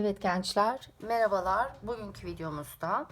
Evet gençler, merhabalar. Bugünkü videomuzda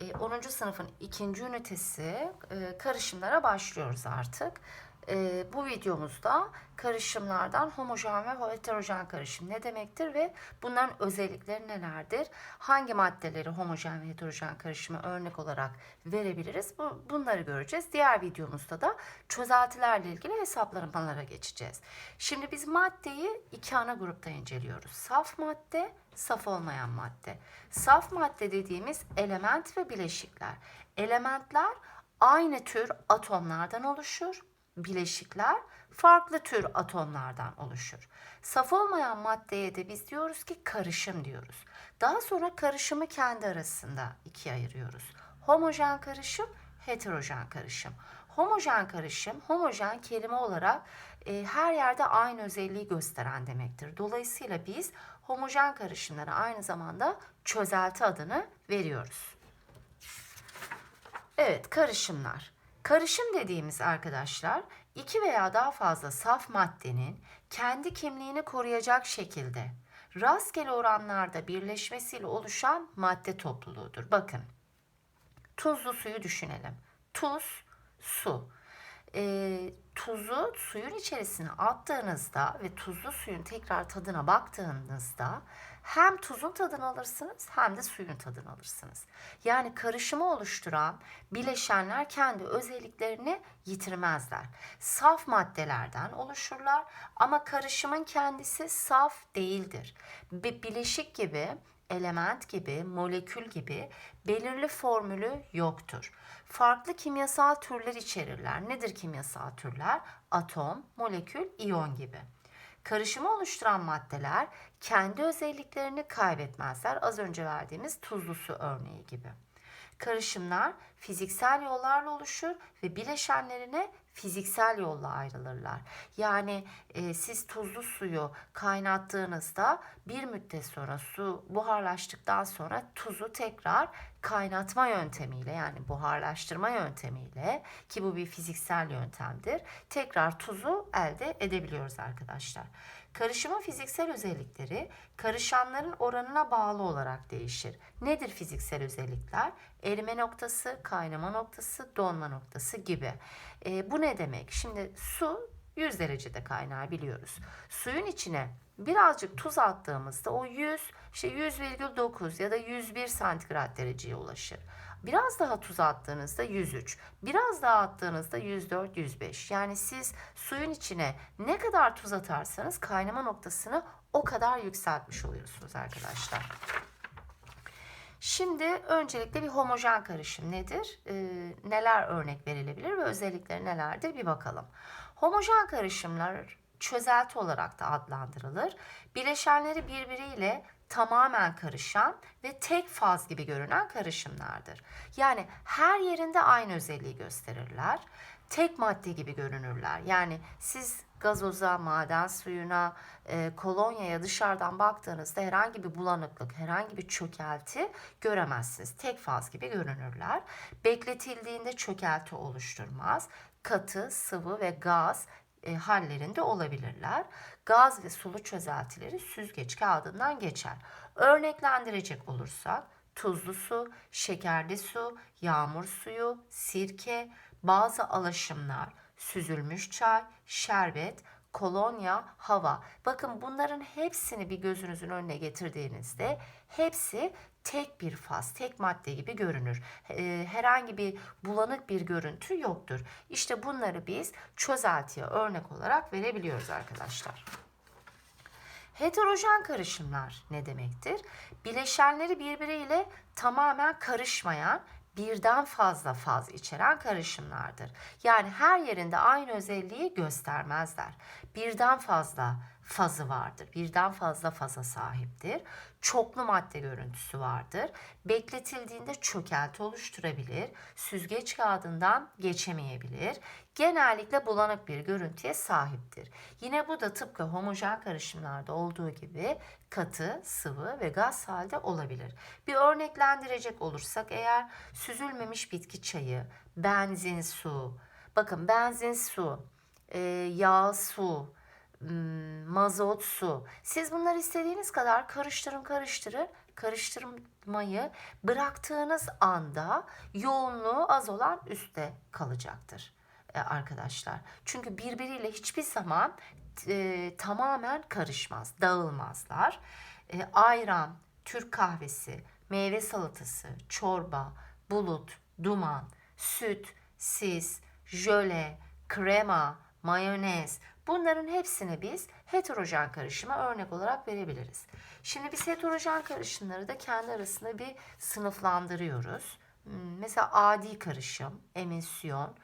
e, 10. sınıfın ikinci ünitesi e, karışımlara başlıyoruz artık. E, bu videomuzda karışımlardan homojen ve heterojen karışım ne demektir ve bunların özellikleri nelerdir? Hangi maddeleri homojen ve heterojen karışıma örnek olarak verebiliriz? Bu, bunları göreceğiz. Diğer videomuzda da çözeltilerle ilgili hesaplamalara geçeceğiz. Şimdi biz maddeyi iki ana grupta inceliyoruz. Saf madde, saf olmayan madde. Saf madde dediğimiz element ve bileşikler. Elementler aynı tür atomlardan oluşur. Bileşikler farklı tür atomlardan oluşur. Saf olmayan maddeye de biz diyoruz ki karışım diyoruz. Daha sonra karışımı kendi arasında ikiye ayırıyoruz. Homojen karışım, heterojen karışım. Homojen karışım, homojen kelime olarak e, her yerde aynı özelliği gösteren demektir. Dolayısıyla biz homojen karışımlara aynı zamanda çözelti adını veriyoruz. Evet, karışımlar. Karışım dediğimiz arkadaşlar iki veya daha fazla saf maddenin kendi kimliğini koruyacak şekilde rastgele oranlarda birleşmesiyle oluşan madde topluluğudur. Bakın, tuzlu suyu düşünelim. Tuz, su. Ee, tuzu suyun içerisine attığınızda ve tuzlu suyun tekrar tadına baktığınızda hem tuzun tadını alırsınız hem de suyun tadını alırsınız. Yani karışımı oluşturan bileşenler kendi özelliklerini yitirmezler. Saf maddelerden oluşurlar ama karışımın kendisi saf değildir. Bir bileşik gibi element gibi, molekül gibi belirli formülü yoktur. Farklı kimyasal türler içerirler. Nedir kimyasal türler? Atom, molekül, iyon gibi. Karışımı oluşturan maddeler kendi özelliklerini kaybetmezler. Az önce verdiğimiz tuzlu su örneği gibi. Karışımlar fiziksel yollarla oluşur ve bileşenlerine fiziksel yolla ayrılırlar. Yani e, siz tuzlu suyu kaynattığınızda bir müddet sonra su buharlaştıktan sonra tuzu tekrar kaynatma yöntemiyle yani buharlaştırma yöntemiyle ki bu bir fiziksel yöntemdir. Tekrar tuzu elde edebiliyoruz arkadaşlar. Karışımın fiziksel özellikleri karışanların oranına bağlı olarak değişir. Nedir fiziksel özellikler? Erime noktası, kaynama noktası, donma noktası gibi. E, bu ne demek? Şimdi su 100 derecede kaynar biliyoruz. Suyun içine birazcık tuz attığımızda o 100, işte 100,9 ya da 101 santigrat dereceye ulaşır. Biraz daha tuz attığınızda 103, biraz daha attığınızda 104, 105. Yani siz suyun içine ne kadar tuz atarsanız kaynama noktasını o kadar yükseltmiş oluyorsunuz arkadaşlar. Şimdi öncelikle bir homojen karışım nedir? Ee, neler örnek verilebilir ve özellikleri nelerdir bir bakalım. Homojen karışımlar çözelti olarak da adlandırılır. Bileşenleri birbiriyle tamamen karışan ve tek faz gibi görünen karışımlardır. Yani her yerinde aynı özelliği gösterirler. Tek madde gibi görünürler. Yani siz gazoza, maden suyuna, e, kolonyaya dışarıdan baktığınızda herhangi bir bulanıklık, herhangi bir çökelti göremezsiniz. Tek faz gibi görünürler. Bekletildiğinde çökelti oluşturmaz. Katı, sıvı ve gaz e, hallerinde olabilirler. Gaz ve sulu çözeltileri süzgeç kağıdından geçer. Örneklendirecek olursak tuzlu su, şekerli su, yağmur suyu, sirke, bazı alaşımlar, süzülmüş çay, şerbet, kolonya, hava. Bakın bunların hepsini bir gözünüzün önüne getirdiğinizde hepsi tek bir faz, tek madde gibi görünür. Ee, herhangi bir bulanık bir görüntü yoktur. İşte bunları biz çözeltiye örnek olarak verebiliyoruz arkadaşlar. Heterojen karışımlar ne demektir? Bileşenleri birbiriyle tamamen karışmayan birden fazla faz içeren karışımlardır. Yani her yerinde aynı özelliği göstermezler. Birden fazla fazı vardır. Birden fazla faza sahiptir. Çoklu madde görüntüsü vardır. Bekletildiğinde çökelti oluşturabilir. Süzgeç kağıdından geçemeyebilir. Genellikle bulanık bir görüntüye sahiptir. Yine bu da tıpkı homojen karışımlarda olduğu gibi katı, sıvı ve gaz halde olabilir. Bir örneklendirecek olursak eğer süzülmemiş bitki çayı, benzin su, bakın benzin su, e, yağ su, hmm, mazot, su. Siz bunları istediğiniz kadar karıştırın karıştırın. Karıştırmayı bıraktığınız anda yoğunluğu az olan üstte kalacaktır arkadaşlar. Çünkü birbiriyle hiçbir zaman e, tamamen karışmaz, dağılmazlar. E, ayran, Türk kahvesi, meyve salatası, çorba, bulut, duman, süt, sis, jöle, krema, mayonez bunların hepsini biz heterojen karışıma örnek olarak verebiliriz. Şimdi biz heterojen karışımları da kendi arasında bir sınıflandırıyoruz. Hmm, Mesela adi karışım, emisyon,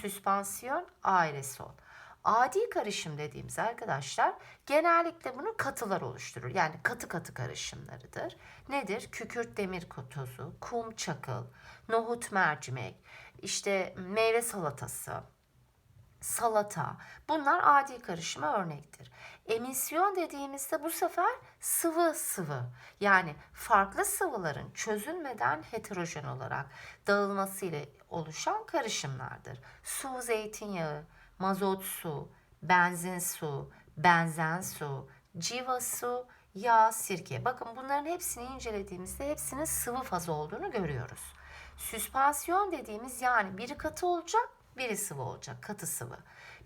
süspansiyon, aerosol. Adi karışım dediğimiz arkadaşlar genellikle bunu katılar oluşturur. Yani katı katı karışımlarıdır. Nedir? Kükürt demir tozu, kum çakıl, nohut mercimek, işte meyve salatası, salata. Bunlar adi karışıma örnektir. Emisyon dediğimizde bu sefer sıvı sıvı yani farklı sıvıların çözülmeden heterojen olarak dağılması ile oluşan karışımlardır. Su, zeytinyağı, mazot su, benzin su, benzen su, civa su, yağ, sirke. Bakın bunların hepsini incelediğimizde hepsinin sıvı faz olduğunu görüyoruz. Süspansiyon dediğimiz yani biri katı olacak, biri sıvı olacak, katı sıvı.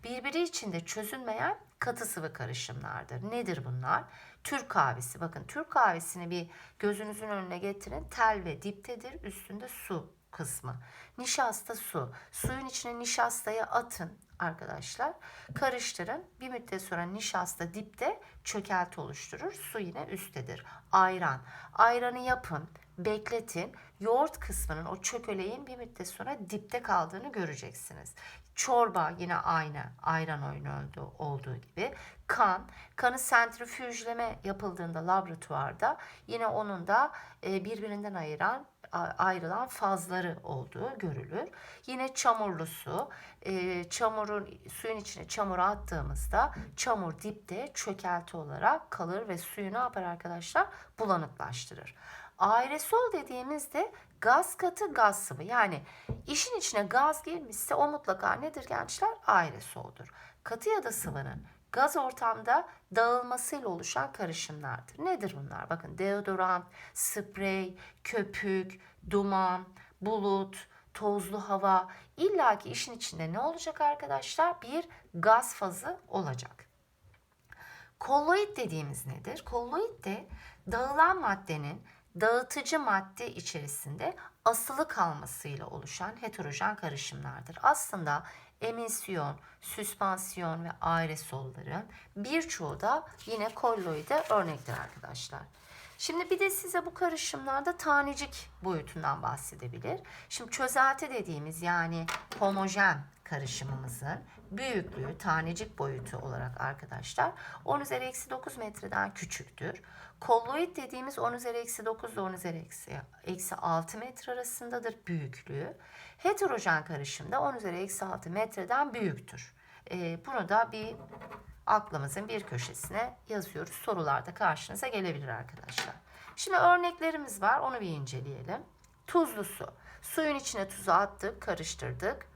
Birbiri içinde çözülmeyen katı sıvı karışımlardır. Nedir bunlar? Türk kahvesi. Bakın Türk kahvesini bir gözünüzün önüne getirin. Tel ve diptedir. Üstünde su kısmı. Nişasta su. Suyun içine nişastayı atın arkadaşlar. Karıştırın. Bir müddet sonra nişasta dipte çökelti oluşturur. Su yine üsttedir. Ayran. Ayranı yapın. Bekletin. Yoğurt kısmının o çökeleğin bir müddet sonra dipte kaldığını göreceksiniz. Çorba yine aynı ayran oyunu olduğu, olduğu gibi. Kan, kanı sentrifüjleme yapıldığında laboratuvarda yine onun da e, birbirinden ayıran ayrılan fazları olduğu görülür. Yine çamurlu su, e, çamurun suyun içine çamuru attığımızda çamur dipte çökelti olarak kalır ve suyu ne yapar arkadaşlar? Bulanıklaştırır. Aerosol dediğimizde gaz katı gaz sıvı yani işin içine gaz girmişse o mutlaka nedir gençler? Aerosoldur. Katı ya da sıvının gaz ortamda dağılmasıyla oluşan karışımlardır. Nedir bunlar? Bakın deodorant, sprey, köpük, duman, bulut, tozlu hava illaki işin içinde ne olacak arkadaşlar? Bir gaz fazı olacak. Kolloid dediğimiz nedir? Kolloid de dağılan maddenin dağıtıcı madde içerisinde asılı kalmasıyla oluşan heterojen karışımlardır. Aslında emisyon, süspansiyon ve aerosolların birçoğu da yine kolloide örnektir arkadaşlar. Şimdi bir de size bu karışımlarda tanecik boyutundan bahsedebilir. Şimdi çözelti dediğimiz yani homojen karışımımızın büyüklüğü tanecik boyutu olarak arkadaşlar 10 üzeri eksi 9 metreden küçüktür. Kolloid dediğimiz 10 üzeri eksi 9 ile 10 üzeri eksi, eksi 6 metre arasındadır büyüklüğü. Heterojen karışımda 10 üzeri eksi 6 metreden büyüktür. Ee, bunu da bir aklımızın bir köşesine yazıyoruz. Sorularda karşınıza gelebilir arkadaşlar. Şimdi örneklerimiz var. Onu bir inceleyelim. Tuzlu su. Suyun içine tuzu attık, karıştırdık.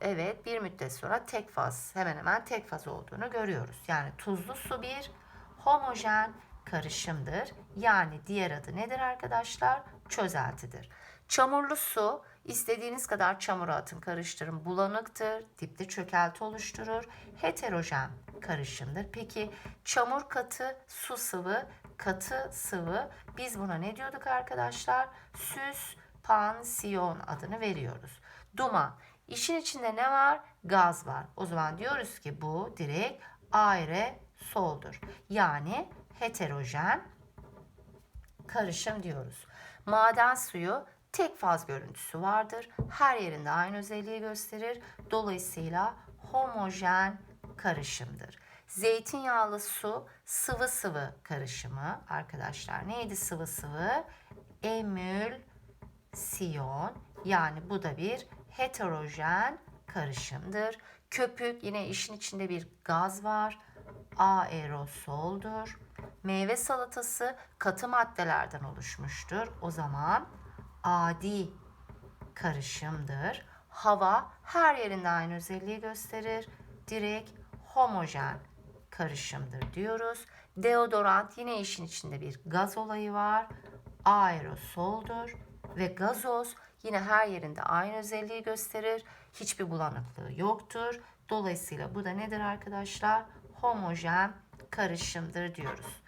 Evet bir müddet sonra tek faz hemen hemen tek faz olduğunu görüyoruz. Yani tuzlu su bir homojen karışımdır. Yani diğer adı nedir arkadaşlar? Çözeltidir. Çamurlu su istediğiniz kadar çamura atın karıştırın bulanıktır. Dipte çökelti oluşturur. Heterojen karışımdır. Peki çamur katı, su sıvı, katı sıvı biz buna ne diyorduk arkadaşlar? Süspansiyon adını veriyoruz. Duman. İşin içinde ne var? Gaz var. O zaman diyoruz ki bu direkt aerosoldur. Yani heterojen karışım diyoruz. Maden suyu tek faz görüntüsü vardır. Her yerinde aynı özelliği gösterir. Dolayısıyla homojen karışımdır. Zeytinyağlı su sıvı sıvı karışımı arkadaşlar. Neydi sıvı sıvı? Emülsiyon. Yani bu da bir heterojen karışımdır. Köpük yine işin içinde bir gaz var. Aerosoldur. Meyve salatası katı maddelerden oluşmuştur. O zaman adi karışımdır. Hava her yerinde aynı özelliği gösterir. Direkt homojen karışımdır diyoruz. Deodorant yine işin içinde bir gaz olayı var. Aerosoldur ve gazoz yine her yerinde aynı özelliği gösterir. Hiçbir bulanıklığı yoktur. Dolayısıyla bu da nedir arkadaşlar? Homojen karışımdır diyoruz.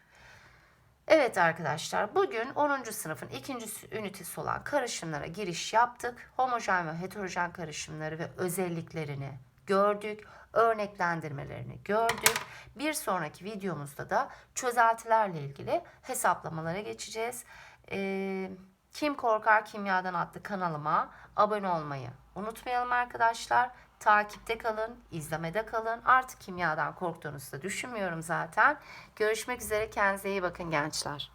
Evet arkadaşlar bugün 10. sınıfın ikinci ünitesi olan karışımlara giriş yaptık. Homojen ve heterojen karışımları ve özelliklerini gördük. Örneklendirmelerini gördük. Bir sonraki videomuzda da çözeltilerle ilgili hesaplamalara geçeceğiz. Ee, Kim Korkar Kimyadan adlı kanalıma abone olmayı unutmayalım arkadaşlar. Takipte kalın, izlemede kalın. Artık kimyadan korktuğunuzu da düşünmüyorum zaten. Görüşmek üzere. Kendinize iyi bakın gençler.